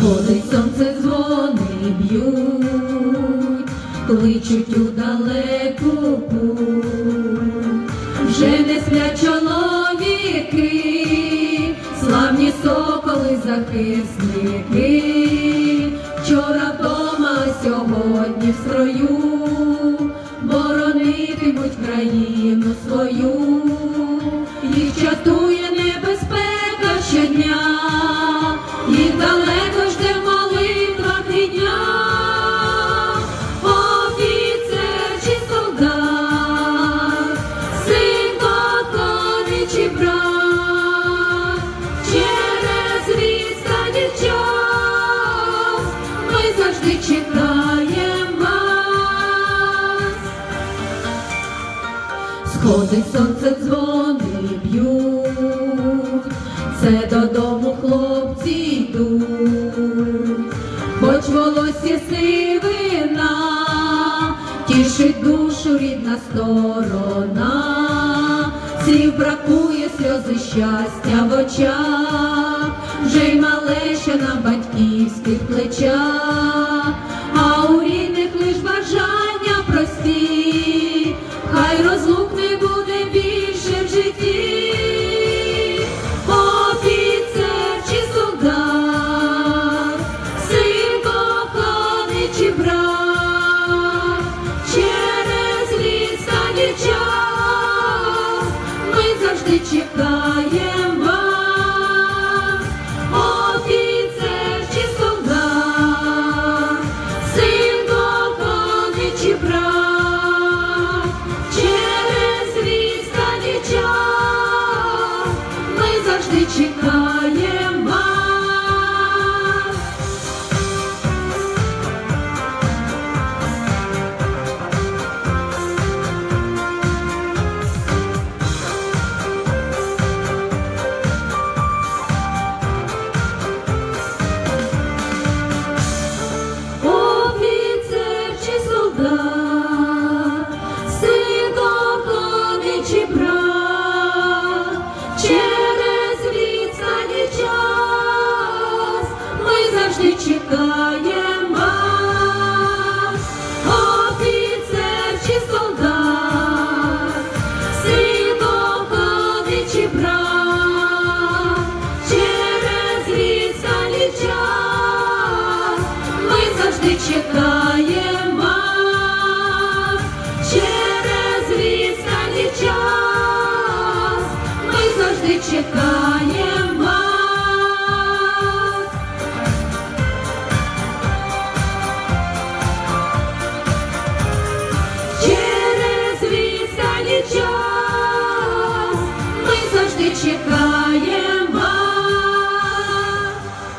Сходить сонце дзвони б'ють, кличуть у далеку путь. Вже не сплять чоловіки, славні соколи захисники, вчора вдома, сьогодні в строю, боронитимуть країну свою, їх чатує завжди чекаємо вас. Сходить сонце дзвони б'ють, це додому хлопці йдуть, хоч волосся сивина, тішить душу рідна сторона, слів бракує сльози щастя в очах, малеща на батьківських плечах, а у рідних лиш бажання прості, хай розлук не буде більше в житті. Офіцер чи солдат, син коханий через і час ми завжди чекаємо завжди чекаємо вас. через відстань час ми завжди чекаємо